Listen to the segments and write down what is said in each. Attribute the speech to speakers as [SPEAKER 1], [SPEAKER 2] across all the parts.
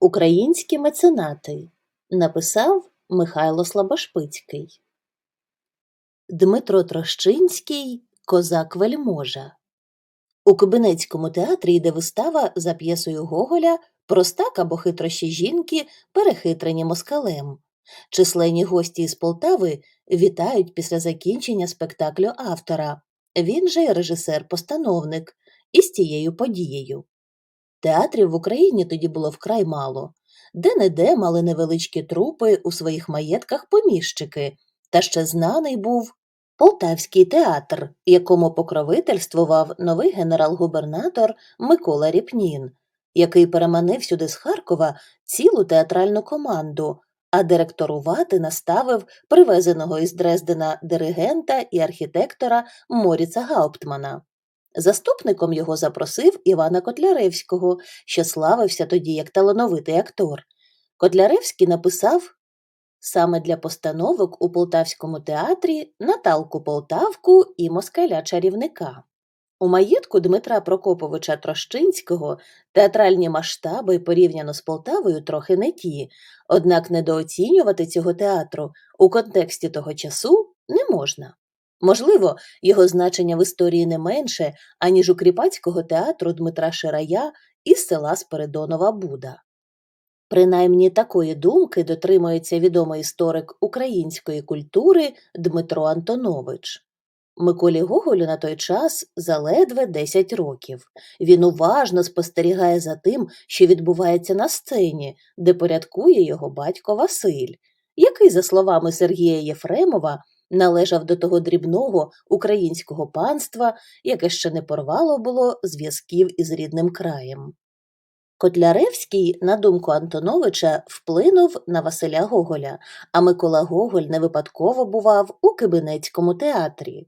[SPEAKER 1] Українські меценати написав Михайло Слабошпицький. Дмитро Трощинський Козак Вельможа. У Кобинецькому театрі йде вистава за п'єсою Гоголя Простак або хитрощі жінки, перехитрені москалем. Численні гості із Полтави вітають після закінчення спектаклю автора. Він же режисер-постановник із тією подією. Театрів в Україні тоді було вкрай мало. Де-не-де мали невеличкі трупи у своїх маєтках поміщики, та ще знаний був Полтавський театр, якому покровительствував новий генерал-губернатор Микола Ріпнін, який переманив сюди з Харкова цілу театральну команду, а директорувати наставив привезеного із Дрездена диригента і архітектора Моріца Гауптмана. Заступником його запросив Івана Котляревського, що славився тоді як талановитий актор. Котляревський написав саме для постановок у Полтавському театрі Наталку Полтавку і Москаля чарівника. У маєтку Дмитра Прокоповича Трощинського театральні масштаби порівняно з Полтавою трохи не ті, однак недооцінювати цього театру у контексті того часу не можна. Можливо, його значення в історії не менше, аніж у кріпацького театру Дмитра Ширая із села Спиридонова Буда. Принаймні такої думки дотримується відомий історик української культури Дмитро Антонович. Миколі Гоголю на той час заледве 10 років. Він уважно спостерігає за тим, що відбувається на сцені, де порядкує його батько Василь, який, за словами Сергія Єфремова, належав до того дрібного українського панства, яке ще не порвало було зв'язків із рідним краєм. Котляревський, на думку Антоновича, вплинув на Василя Гоголя, а Микола Гоголь не випадково бував у Кибинецькому театрі.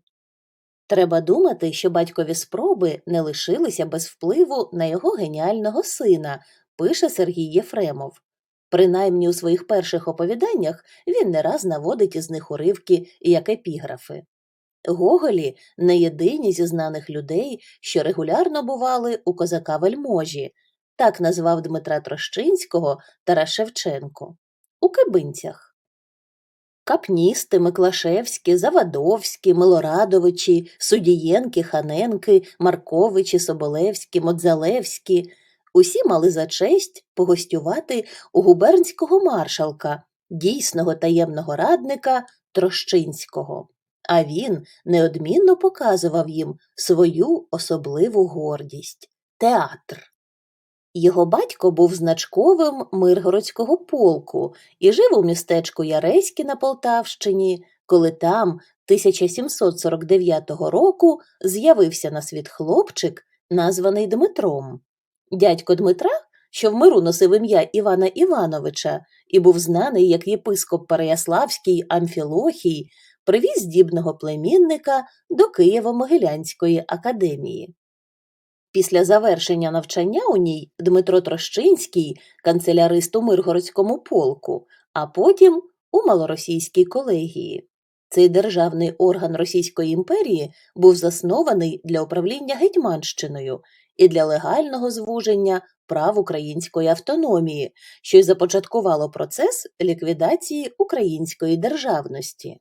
[SPEAKER 1] Треба думати, що батькові спроби не лишилися без впливу на його геніального сина, пише Сергій Єфремов. Принаймні у своїх перших оповіданнях він не раз наводить із них уривки як епіграфи. Гоголі не єдині зі знаних людей, що регулярно бували у козака вельможі, так назвав Дмитра Трощинського Тарас Шевченко, у Кибинцях. Капністи, Миклашевські, Завадовські, Милорадовичі, Судієнки, Ханенки, Марковичі, Соболевські, Модзалевські усі мали за честь погостювати у губернського маршалка, дійсного таємного радника Трощинського, а він неодмінно показував їм свою особливу гордість театр. Його батько був значковим Миргородського полку і жив у містечку Яреське на Полтавщині, коли там 1749 року з'явився на світ хлопчик, названий Дмитром. Дядько Дмитра, що в миру носив ім'я Івана Івановича і був знаний як єпископ Переяславський Амфілохій, привіз здібного племінника до Києво-Могилянської академії. Після завершення навчання у ній Дмитро Трощинський, канцелярист у Миргородському полку, а потім у малоросійській колегії. Цей державний орган Російської імперії був заснований для управління Гетьманщиною і для легального звуження прав української автономії, що й започаткувало процес ліквідації української державності.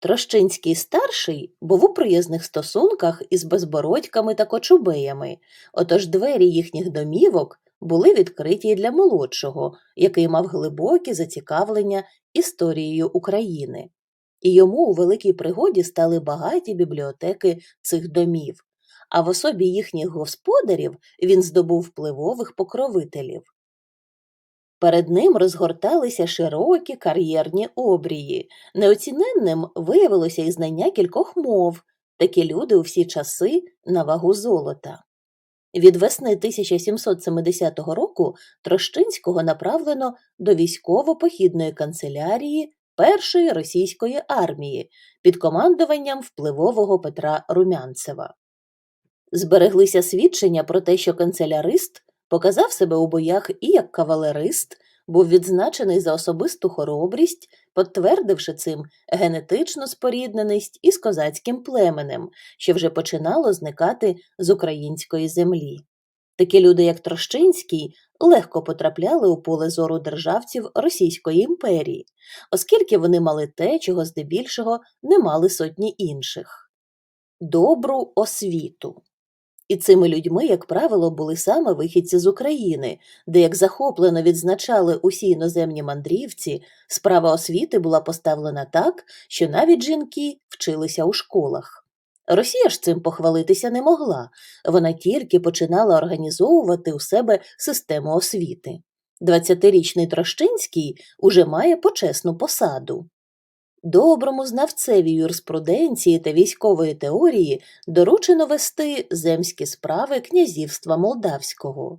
[SPEAKER 1] Трощинський старший був у приязних стосунках із безбородьками та кочубеями, отож двері їхніх домівок були відкриті для молодшого, який мав глибокі зацікавлення історією України. І йому у великій пригоді стали багаті бібліотеки цих домів, а в особі їхніх господарів він здобув впливових покровителів. Перед ним розгорталися широкі кар'єрні обрії. Неоціненним виявилося і знання кількох мов, такі люди у всі часи на вагу золота. Від весни 1770 року Трощинського направлено до військово-похідної канцелярії Першої російської армії під командуванням впливового Петра Румянцева. Збереглися свідчення про те, що канцелярист показав себе у боях і як кавалерист, був відзначений за особисту хоробрість, підтвердивши цим генетичну спорідненість із козацьким племенем, що вже починало зникати з української землі. Такі люди, як Трощинський, легко потрапляли у поле зору державців Російської імперії, оскільки вони мали те, чого здебільшого не мали сотні інших добру освіту. І цими людьми, як правило, були саме вихідці з України, де, як захоплено відзначали усі іноземні мандрівці, справа освіти була поставлена так, що навіть жінки вчилися у школах. Росія ж цим похвалитися не могла, вона тільки починала організовувати у себе систему освіти. 20-річний Трощинський уже має почесну посаду. Доброму знавцеві юриспруденції та військової теорії доручено вести земські справи князівства Молдавського.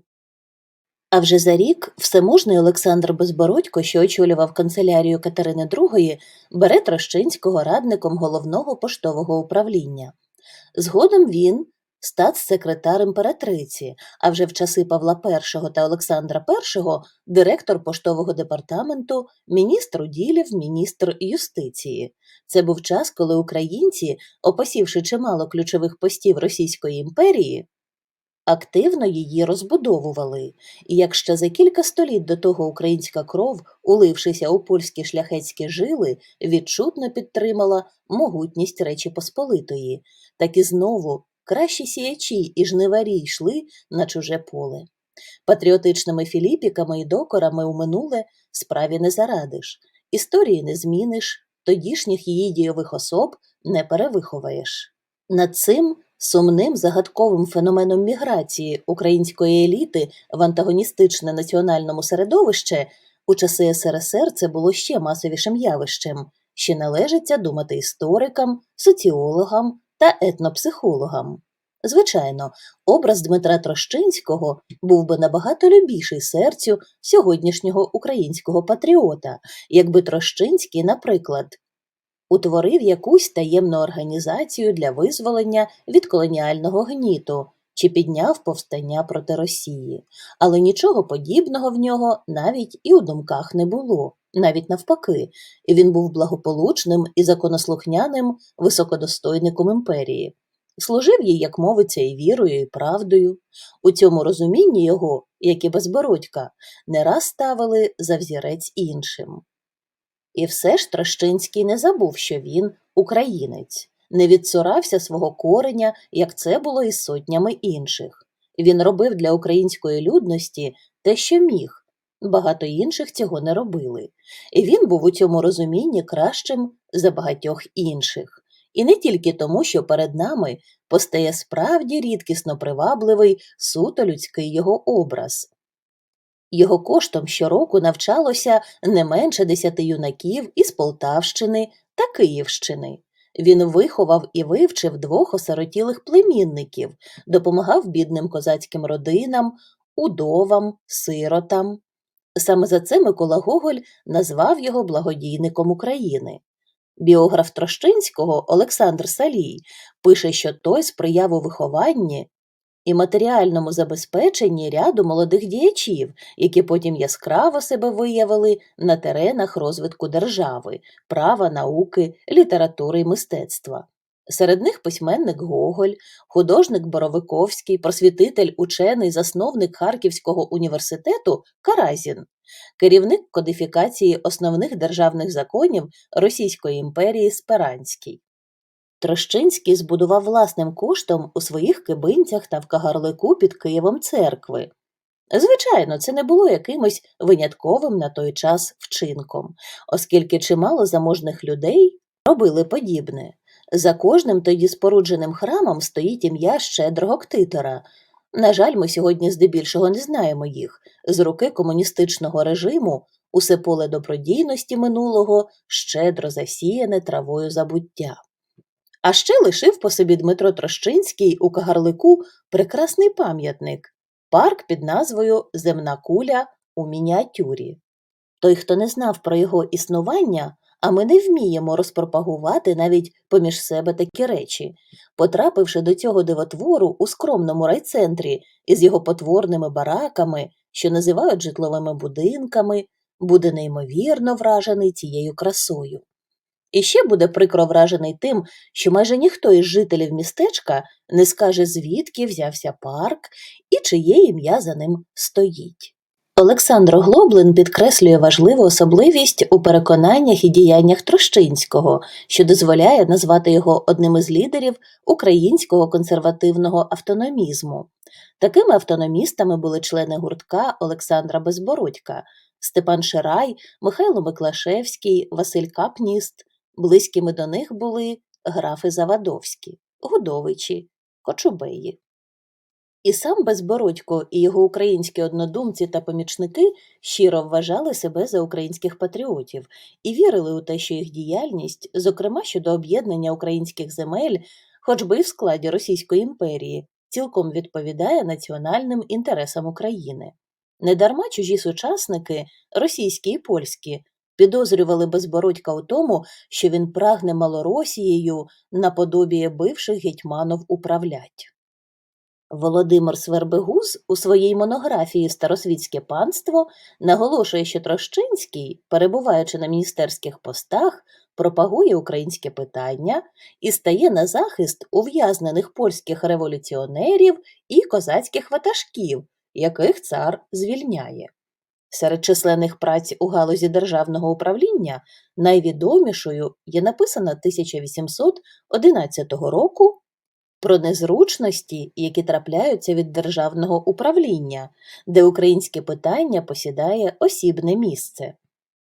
[SPEAKER 1] А вже за рік всеможний Олександр Безбородько, що очолював канцелярію Катерини II, бере Трощинського радником головного поштового управління. Згодом він статс-секретар імператриці, а вже в часи Павла І та Олександра І директор поштового департаменту, міністр уділів, міністр юстиції. Це був час, коли українці, опосівши чимало ключових постів Російської імперії, активно її розбудовували, і як ще за кілька століть до того українська кров, улившися у польські шляхетські жили, відчутно підтримала могутність Речі Посполитої, так і знову кращі сіячі і жниварі йшли на чуже поле. Патріотичними філіпіками і докорами у минуле справі не зарадиш, історії не зміниш, тодішніх її дійових особ не перевиховаєш. Над цим сумним загадковим феноменом міграції української еліти в антагоністичне національному середовище у часи СРСР це було ще масовішим явищем, ще належиться думати історикам, соціологам та етнопсихологам. Звичайно, образ Дмитра Трощинського був би набагато любіший серцю сьогоднішнього українського патріота, якби Трощинський, наприклад, утворив якусь таємну організацію для визволення від колоніального гніту чи підняв повстання проти Росії, але нічого подібного в нього навіть і у думках не було, навіть навпаки, і він був благополучним і законослухняним високодостойником імперії. Служив їй, як мовиться, і вірою, і правдою. У цьому розумінні його, як і безбородька, не раз ставили за взірець іншим. І все ж Трощинський не забув, що він українець, не відцурався свого кореня, як це було із сотнями інших. Він робив для української людності те, що міг, багато інших цього не робили, і він був у цьому розумінні кращим за багатьох інших. І не тільки тому, що перед нами постає справді рідкісно привабливий суто людський його образ. Його коштом щороку навчалося не менше десяти юнаків із Полтавщини та Київщини. Він виховав і вивчив двох осиротілих племінників, допомагав бідним козацьким родинам, удовам, сиротам. Саме за це Микола Гоголь назвав його благодійником України. Біограф Трощинського Олександр Салій пише, що той сприяв у вихованні і матеріальному забезпеченні ряду молодих діячів, які потім яскраво себе виявили на теренах розвитку держави, права, науки, літератури і мистецтва. Серед них письменник Гоголь, художник Боровиковський, просвітитель, учений, засновник Харківського університету Каразін, керівник кодифікації основних державних законів Російської імперії Сперанський. Трощинський збудував власним коштом у своїх кибинцях та в Кагарлику під Києвом церкви. Звичайно, це не було якимось винятковим на той час вчинком, оскільки чимало заможних людей робили подібне. За кожним тоді спорудженим храмом стоїть ім'я щедрого ктитора. На жаль, ми сьогодні здебільшого не знаємо їх. З руки комуністичного режиму усе поле добродійності минулого щедро засіяне травою забуття. А ще лишив по собі Дмитро Трощинський у Кагарлику прекрасний пам'ятник парк під назвою Земна куля у мініатюрі. Той, хто не знав про його існування, а ми не вміємо розпропагувати навіть поміж себе такі речі, потрапивши до цього дивотвору у скромному райцентрі із його потворними бараками, що називають житловими будинками, буде неймовірно вражений цією красою. І ще буде прикро вражений тим, що майже ніхто із жителів містечка не скаже, звідки взявся парк і чиє ім'я за ним стоїть. Олександр Глоблин підкреслює важливу особливість у переконаннях і діяннях Трощинського, що дозволяє назвати його одним із лідерів українського консервативного автономізму. Такими автономістами були члени гуртка Олександра Безбородька, Степан Ширай, Михайло Миклашевський, Василь Капніст. Близькими до них були графи Завадовські, Гудовичі, Кочубеї. І сам Безбородько і його українські однодумці та помічники щиро вважали себе за українських патріотів і вірили у те, що їх діяльність, зокрема щодо об'єднання українських земель, хоч би і в складі Російської імперії, цілком відповідає національним інтересам України. Недарма чужі сучасники, російські і польські, підозрювали Безбородька у тому, що він прагне Малоросією наподобіє бивших гетьманов управлять. Володимир Свербегуз у своїй монографії Старосвітське панство наголошує, що Трощинський, перебуваючи на міністерських постах, пропагує українське питання і стає на захист ув'язнених польських революціонерів і козацьких ватажків, яких цар звільняє. Серед численних праць у галузі державного управління найвідомішою є написана 1811 року про незручності, які трапляються від державного управління, де українське питання посідає осібне місце.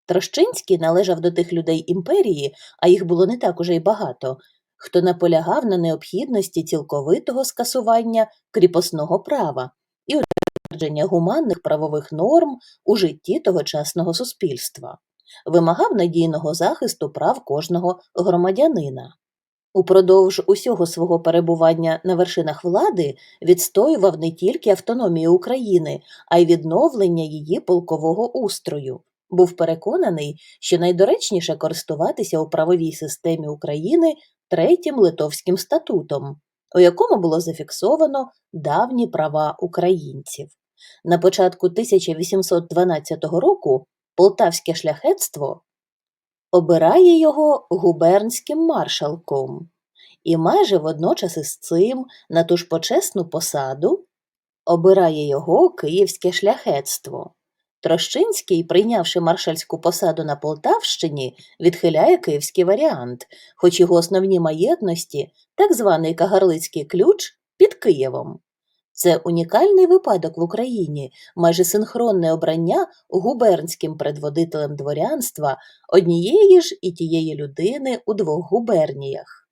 [SPEAKER 1] Трощинський належав до тих людей імперії, а їх було не так уже й багато, хто наполягав на необхідності цілковитого скасування кріпосного права і утвердження гуманних правових норм у житті тогочасного суспільства, вимагав надійного захисту прав кожного громадянина. Упродовж усього свого перебування на вершинах влади відстоював не тільки автономію України, а й відновлення її полкового устрою. Був переконаний, що найдоречніше користуватися у правовій системі України третім литовським статутом, у якому було зафіксовано давні права українців. На початку 1812 року полтавське шляхетство обирає його губернським маршалком, і майже водночас із цим на ту ж почесну посаду обирає його київське шляхетство. Трощинський, прийнявши маршальську посаду на Полтавщині, відхиляє київський варіант, хоч його основні маєтності, так званий Кагарлицький ключ, під Києвом. Це унікальний випадок в Україні, майже синхронне обрання губернським предводителем дворянства однієї ж і тієї людини у двох губерніях.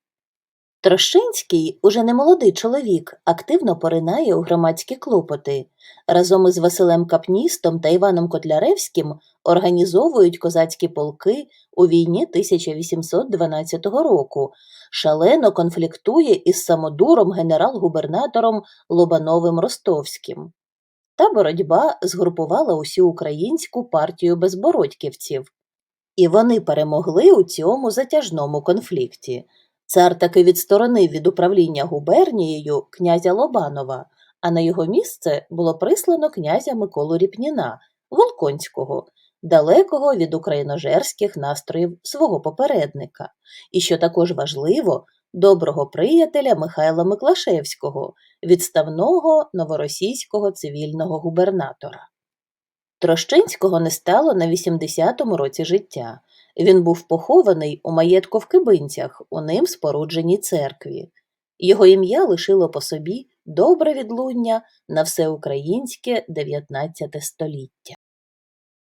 [SPEAKER 1] Трощинський, уже не молодий чоловік, активно поринає у громадські клопоти. Разом із Василем Капністом та Іваном Котляревським організовують козацькі полки у війні 1812 року, шалено конфліктує із самодуром генерал-губернатором Лобановим Ростовським. Та боротьба згрупувала усю українську партію безбородьківців, і вони перемогли у цьому затяжному конфлікті. Цар таки відсторонив від управління губернією князя Лобанова, а на його місце було прислано князя Миколу Ріпніна, Волконського, далекого від україножерських настроїв свого попередника, і, що також важливо, доброго приятеля Михайла Миклашевського, відставного новоросійського цивільного губернатора. Трощинського не стало на 80-му році життя. Він був похований у маєтку в Кибинцях, у ним спорудженій церкві. Його ім'я лишило по собі добре відлуння на всеукраїнське 19 століття.